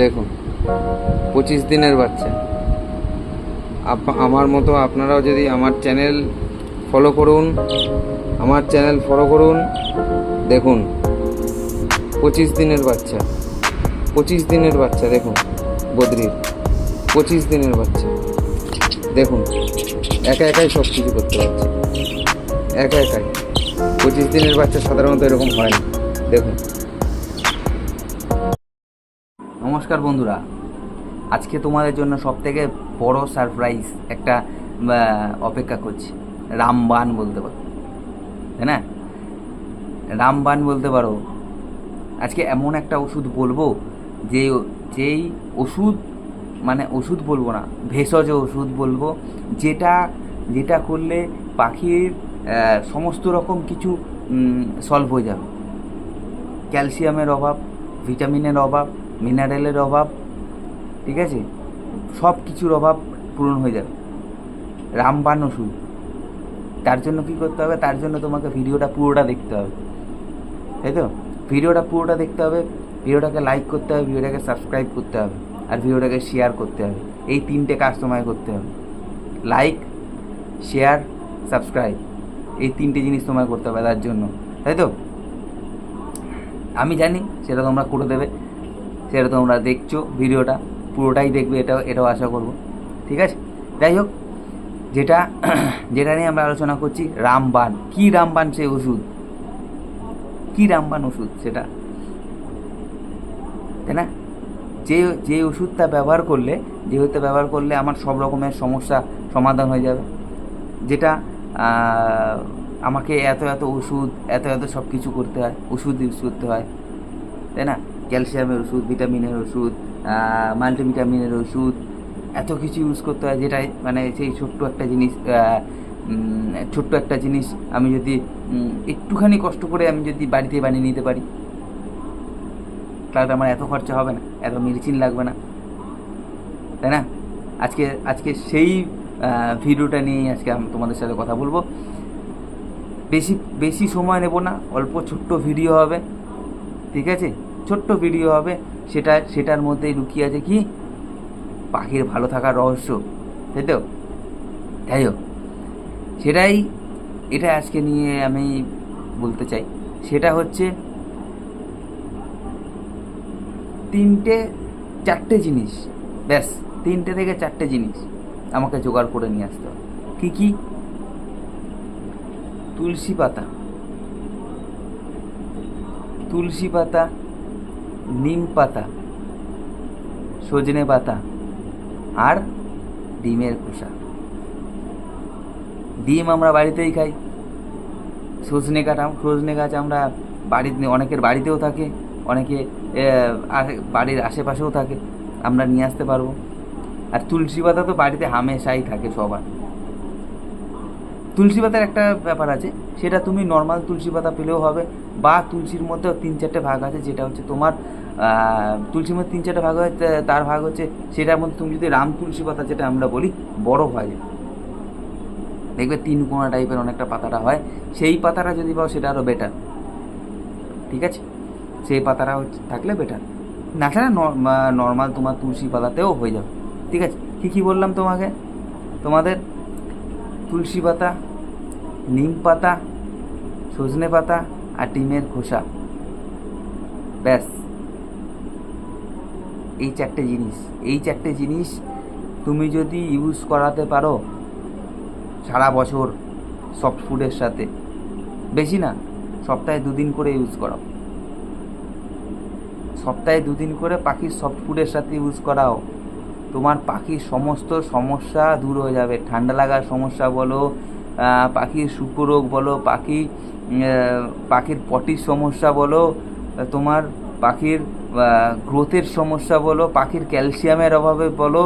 দেখুন, পঁচিশ দিনের বাচ্চা। আমার মতো আপনারাও যদি আমার চ্যানেল ফলো করুন, আমার চ্যানেল ফলো করুন, দেখুন, পঁচিশ দিনের বাচ্চা, পঁচিশ দিনের বাচ্চা, দেখুন, বদ্রির, পঁচিশ দিনের বাচ্চা, দেখুন, একা একাই সব কিছু করতে পারছে। একা একাই, পঁচিশ দিনের বাচ্চা সাধারণত এরকম হয় না, দেখুন। নমস্কার বন্ধুরা। আজকে তোমাদের জন্য সব থেকে বড় সারপ্রাইজ একটা অপেক্ষা করছি। রামবান বলতে পারো। তাই না? রামবান বলতে পারো, আজকে এমন একটা ওষুধ বলব যে, যেই ওষুধ মানে ওষুধ বলব না, ভেষজ ওষুধ বলব, যেটা যেটা করলে পাখির সমস্ত রকম কিছু সলভ হয়ে যাবে। ক্যালসিয়ামের অভাব, ভিটামিনের অভাব মিনারেলের অভাব, ঠিক আছে? সব কিছুর অভাব পূরণ হয়ে যাবে। রামবান ওষুধ। তার জন্য কি করতে হবে? তার জন্য তোমাকে ভিডিওটা পুরোটা দেখতে হবে। তাই তো? ভিডিওটা পুরোটা দেখতে হবে। ভিডিওটাকে লাইক করতে হবে ভিডিওটাকে সাবস্ক্রাইব করতে হবে, আর ভিডিওটাকে শেয়ার করতে হবে। এই তিনটে কাজ তোমায় করতে হবে। লাইক শেয়ার সাবস্ক্রাইব এই তিনটে জিনিস তোমায় করতে হবে তার জন্য। তাই তো? আমি জানি সেটা তোমরা করে দেবে। সেটা তোমরা দেখছ, ভিডিওটা, পুরোটাই দেখবে, এটাও এটাও আশা করব। ঠিক আছে? যাই হোক, যেটা যেটা নিয়ে আমরা আলোচনা করছি রামবান কি রামবান সেই ওষুধ? কি রামবান ওষুধ সেটা? তাই না? যে যে ওষুধটা ব্যবহার করলে, যে ওষুধটা ব্যবহার করলে আমার সব রকমের সমস্যা সমাধান হয়ে যাবে। যেটা আমাকে এত এত ওষুধ, এত এত সব কিছু করতে হয়, ওষুধ ইউজ করতে হয়। তাই না? ক্যালসিয়ামের ওষুধ, ভিটামিনের ওষুধ মাল্টিভিটামিনের ওষুধ, এত কিছু ইউজ করতে হয় যেটাই মানে সেই ছোট্ট একটা জিনিস ছোট্ট একটা জিনিস আমি যদি একটুখানি কষ্ট করে আমি যদি বাড়িতে বানিয়ে নিতে পারি, তাহলে আমার এত খরচা হবে না, এত মেডিসিন লাগবে না। তাই না? আজকে আজকে সেই ভিডিওটা নিয়েই আজকে আমি তোমাদের সাথে কথা বলব। বেশি বেশি সময় নেব না, অল্প ছোট্ট ভিডিও হবে, ঠিক আছে? ছোট্ট ভিডিও হবে। সেটা, সেটার মধ্যেই লুকিয়ে আছে কি? পাখির ভালো থাকার রহস্য। তাই তো? যাই হোক। সেটাই, এটা আজকে নিয়ে আমি বলতে চাই। সেটা হচ্ছে তিনটে, চারটে জিনিস। ব্যাস, তিনটে থেকে চারটে জিনিস আমাকে জোগাড় করে নিয়ে আসতে হবে। কী কী? তুলসী পাতা। তুলসী পাতা নিম পাতা, সজনে পাতা আর ডিমের খোসা। ডিম আমরা বাড়িতেই খাই। সজনে কাটা, সজনে গাছ আমরা বাড়িতে অনেকের বাড়িতেও থাকে, অনেকে বাড়ির আশেপাশেও থাকে। আমরা নিয়ে আসতে পারব। আর তুলসী পাতা তো বাড়িতে হামেশাই থাকে সবার। তুলসী পাতার একটা ব্যাপার আছে, সেটা তুমি নর্মাল তুলসী পাতা পেলেও হবে বা তুলসীর মধ্যেও তিন চারটে ভাগ আছে, যেটা হচ্ছে তোমার তুলসীর মধ্যে তিন চারটে ভাগ হয় তার ভাগ হচ্ছে সেটার মধ্যে তুমি যদি রাম তুলসী পাতা, যেটা আমরা বলি, বড় হয়। দেখবে তিন কোনা টাইপের অনেকটা পাতাটা হয়, সেই পাতাটা যদি পাও, সেটা আরও বেটার ঠিক আছে? সেই পাতাটা থাকলে বেটার না ছাড়া নর্মাল তোমার তুলসী পাতাতেও হয়ে যাবে। ঠিক আছে? কী কী বললাম তোমাকে? তোমাদের তুলসী পাতা নিম পাতা, সজনে পাতা আর ডিমের খোসা। ব্যাস। এই চারটে জিনিস। এই চারটে জিনিস তুমি যদি ইউজ করাতে পারো সারা বছর সফট ফুডের সাথে। বেশি না, সপ্তাহে দুদিন করে ইউজ করাও। সপ্তাহে দুদিন করে পাখির সফট ফুডের সাথে ইউজ করাও। তোমার পাখির সমস্ত সমস্যা দূর হয়ে যাবে। ঠান্ডা লাগার সমস্যা বলো পাখির সুপরোগ বলো, পাখি পাখির পটির সমস্যা বলো, তোমার পাখির গ্রোথের সমস্যা বলো, পাখির ক্যালসিয়ামের অভাবে বলো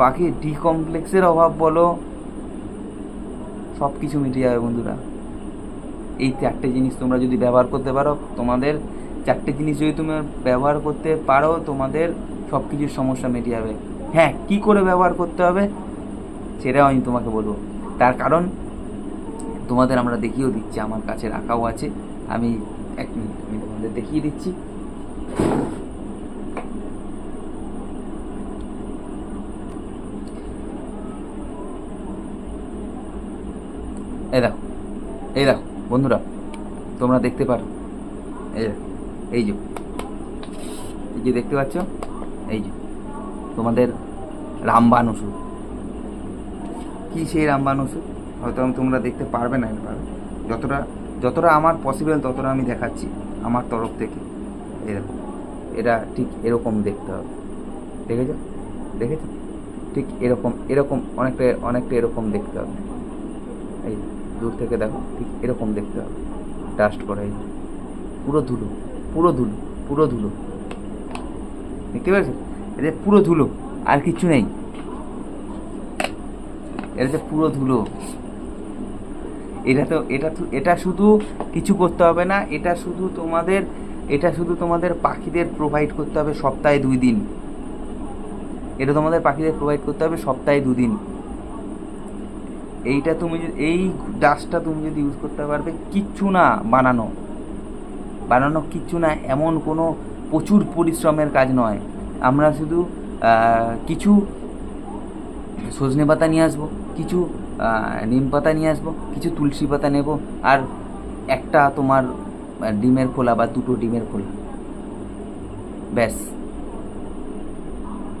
পাখির ডি কমপ্লেক্সের অভাব বলো সব কিছু মিটে যাবে বন্ধুরা। এই চারটে জিনিস তোমরা যদি ব্যবহার করতে পারো, তোমাদের চারটে জিনিস যদি তুমি ব্যবহার করতে পারো, তোমাদের সব কিছুর সমস্যা মিটে যাবে। হ্যাঁ কি করে ব্যবহার করতে হবে? সেটাও আমি তোমাকে বলব। তার কারণ, তোমাদের আমরা দেখিয়েও দিচ্ছি, আমার কাছে রাখাও আছে। আমি এক মিনিট, আমি তোমাদের দেখিয়ে দিচ্ছি। এই দেখো এই দেখো, বন্ধুরা, তোমরা দেখতে পারো। এই এই যে এই যে দেখতে পাচ্ছ? এই যে, তোমাদের রামবান ওষুধ। কি সেই রামবান ওষুধ? হয়তো তোমরা দেখতে পারবে না এবার যতটা যতটা আমার পসিবল ততটা আমি দেখাচ্ছি আমার তরফ থেকে। দেখো এটা ঠিক এরকম দেখতে হবে। দেখেছ? দেখেছ? ঠিক এরকম এরকম অনেকটা অনেকটা এরকম দেখতে হবে। এই দূর থেকে দেখো, ঠিক এরকম দেখতে হবে। ডাস্ট করা এই পুরো ধুলো পুরো ধুলো পুরো ধুলো। দেখতে পাচ্ছ এটা পুরো ধুলো, আর কিছু নেই। এটা যে পুরো ধুলো। এটা তো, এটা এটা শুধু কিছু করতে হবে না, এটা শুধু তোমাদের, এটা শুধু তোমাদের পাখিদের প্রোভাইড করতে হবে সপ্তাহে দুই দিন। এটা তোমাদের পাখিদের প্রোভাইড করতে হবে সপ্তাহে দুদিন এইটা তুমি এই ডাস্টটা তুমি যদি ইউজ করতে পারবে, কিচ্ছু না বানানো। বানানো কিচ্ছু না, এমন কোনো প্রচুর পরিশ্রমের কাজ নয়। আমরা শুধু কিছু সজনে পাতা নিয়ে আসব, কিছু নিম পাতা নিয়ে আসব, কিছু তুলসী পাতা নেব, আর একটা তোমার ডিমের খোলা বা দুটো ডিমের খোলা। ব্যাস।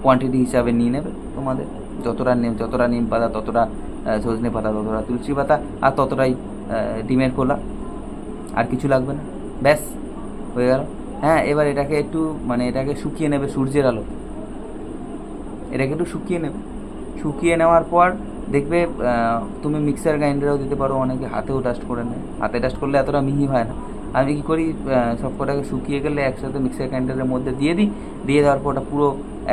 কোয়ান্টিটি হিসাবে নিয়ে নেবে তোমাদের। যতটা নিম যতটা নিম পাতা, ততটা সজনে পাতা, ততটা তুলসী পাতা, আর ততটাই ডিমের খোলা। আর কিছু লাগবে না। ব্যাস, হয়ে গেল। হ্যাঁ এবার এটাকে একটু মানে এটাকে শুকিয়ে নেবে সূর্যের আলো এটাকে একটু শুকিয়ে নেবে। শুকিয়ে নেওয়ার পর দেখবে তুমি মিক্সার গ্রাইন্ডারেও দিতে পারো, অনেকে হাতেও ডাস্ট করে নেয়। হাতে ডাস্ট করলে এতটা মিহি হয় না। আমি কী করি সব কটাকে শুকিয়ে গেলে একসাথে মিক্সার গ্রাইন্ডারের মধ্যে দিয়ে দিই। দিয়ে দেওয়ার পর ওটা পুরো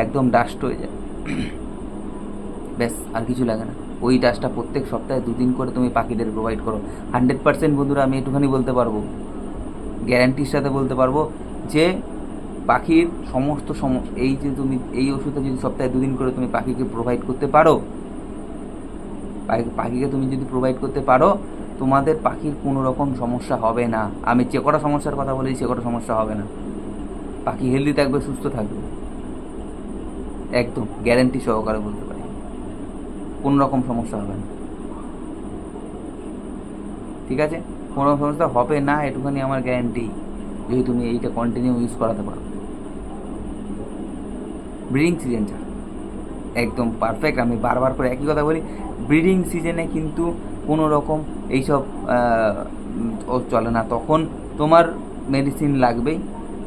একদম ডাস্ট হয়ে যায়। ব্যাস, আর কিছু লাগে না। ওই ডাস্টটা প্রত্যেক সপ্তাহে দুদিন করে তুমি পাখিদের প্রোভাইড করো। হান্ড্রেড পার্সেন্ট বন্ধুরা, আমি একটুখানি বলতে পারব। গ্যারান্টির সাথে বলতে পারব যে পাখির সমস্ত সম, এই যে তুমি, এই ওষুধটা যদি সপ্তাহে দুদিন করে তুমি পাখিকে প্রোভাইড করতে পারো পাখিকে তুমি যদি প্রোভাইড করতে পারো, তোমাদের পাখির কোনো রকম সমস্যা হবে না। আমি যে কটা সমস্যার কথা বলেছি, সে কটা সমস্যা হবে না। পাখি হেলদি থাকবে, সুস্থ থাকবে। একদম গ্যারেন্টি সহকারে বলতে পারি। কোনো রকম সমস্যা হবে না। ঠিক আছে? কোনো সমস্যা হবে না, এটুখানি আমার গ্যারান্টি যদি তুমি এইটা কন্টিনিউ ইউজ করাতে পারো। ব্রিডিং সিজনটা একদম পারফেক্ট আমি বারবার করে একই কথা বলি ব্রিডিং সিজনে কিন্তু কোনো রকম এইসব চলে না। তখন তোমার মেডিসিন লাগবেই,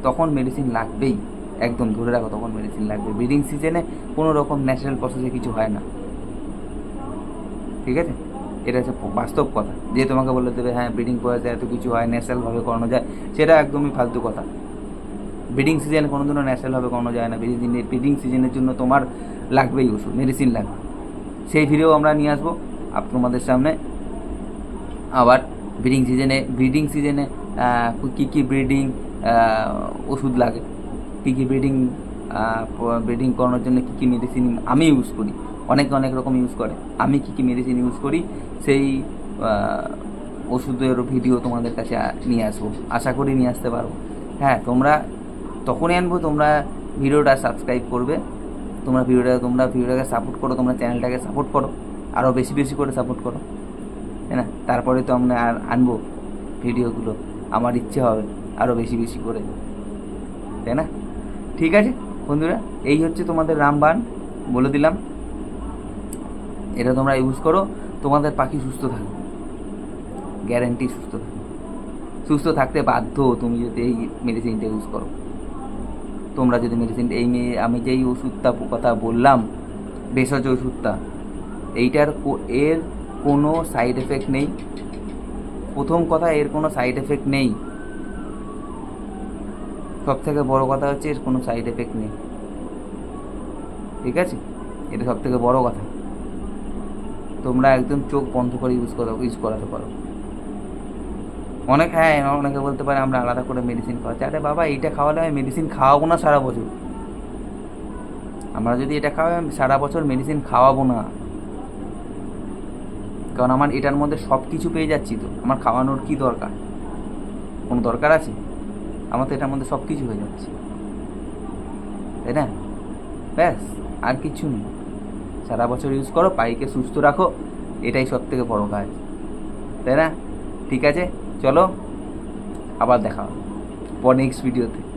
তখন মেডিসিন লাগবেই। একদম ধরে রাখো, তখন মেডিসিন লাগবে। ব্রিডিং সিজনে কোনো রকম ন্যাচারাল প্রসেসে কিছু হয় না। ঠিক আছে? এটা হচ্ছে বাস্তব কথা। যে তোমাকে বলে দেবে হ্যাঁ ব্রিডিং করা যায়, এত কিছু হয় ন্যাচারালভাবে করানো যায়, সেটা একদমই ফালতু কথা। ব্রিডিং সিজনে কোনো দিনও ন্যাচারালভাবে করানো যায় না। ব্রিডিং ব্রিডিং সিজনের জন্য তোমার লাগবেই ওষুধ মেডিসিন লাগবে। সেই ভিডিও আমরা নিয়ে আসব আপ তোমাদের সামনে। আবার ব্রিডিং সিজনে ব্রিডিং সিজনে কী কী ব্রিডিং ওষুধ লাগে? কী কী ব্রিডিং ব্রিডিং করানোর জন্য কী কী মেডিসিন আমি ইউজ করি? অনেকে অনেক রকম ইউজ করে। আমি কী কী মেডিসিন ইউজ করি, সেই ওষুধের ভিডিও তোমাদের কাছে নিয়ে আসব। আশা করি নিয়ে আসতে পারব। হ্যাঁ তোমরা তখনই আনব, তোমরা ভিডিওটা সাবস্ক্রাইব করবে। তোমরা ভিডিওটা তোমরা ভিডিওটাকে সাপোর্ট করো, তোমরা চ্যানেলটাকে সাপোর্ট করো। আরও বেশি বেশি করে সাপোর্ট করো। তাই না? তারপরে তো আমরা আর আনব ভিডিওগুলো আমার ইচ্ছে হবে আরও বেশি বেশি করে। তাই না? ঠিক আছে, বন্ধুরা, এই হচ্ছে তোমাদের রামবান। বলে দিলাম। এটা তোমরা ইউজ করো, তোমাদের পাখি সুস্থ থাকবে। গ্যারেন্টি সুস্থ থাকবে। সুস্থ থাকতে বাধ্য তুমি যদি এই মেডিসিনটা ইউজ করো। তোমরা যদি মেডিসিন এই আমি যেই ওষুধটা কথা বললাম, ভেষজ ওষুধটা, এইটার এর কোনো সাইড এফেক্ট নেই। প্রথম কথা, এর কোনো সাইড এফেক্ট নেই। সব থেকে বড় কথা হচ্ছে, এর কোনো সাইড এফেক্ট নেই। ঠিক আছে? এটা সব থেকে বড় কথা। তোমরা একদম চোখ বন্ধ করে ইউজ করো ইউজ করাতে পারো। অনেক হ্যাঁ অনেকে বলতে পারে আমরা আলাদা করে মেডিসিন খাওয়াচ্ছি। আরে বাবা, এইটা খাওয়ালে আমি মেডিসিন খাওয়াবো না সারা বছর? আমরা যদি এটা খাওয়াই, আমি সারা বছর মেডিসিন খাওয়াবো না। কারণ আমার এটার মধ্যে সব কিছু পেয়ে যাচ্ছি তো। আমার খাওয়ানোর কি দরকার? কোনো দরকার আছে? আমার তো এটার মধ্যে সব কিছু হয়ে যাচ্ছে। তাই না? ব্যাস, আর কিছু নেই। সারা বছর ইউজ করো, পাইকে সুস্থ রাখো, এটাই সব থেকে বড়ো কাজ। তাই না? ঠিক আছে? চলো, আবার দেখা হবে। পর নেক্সট ভিডিওতে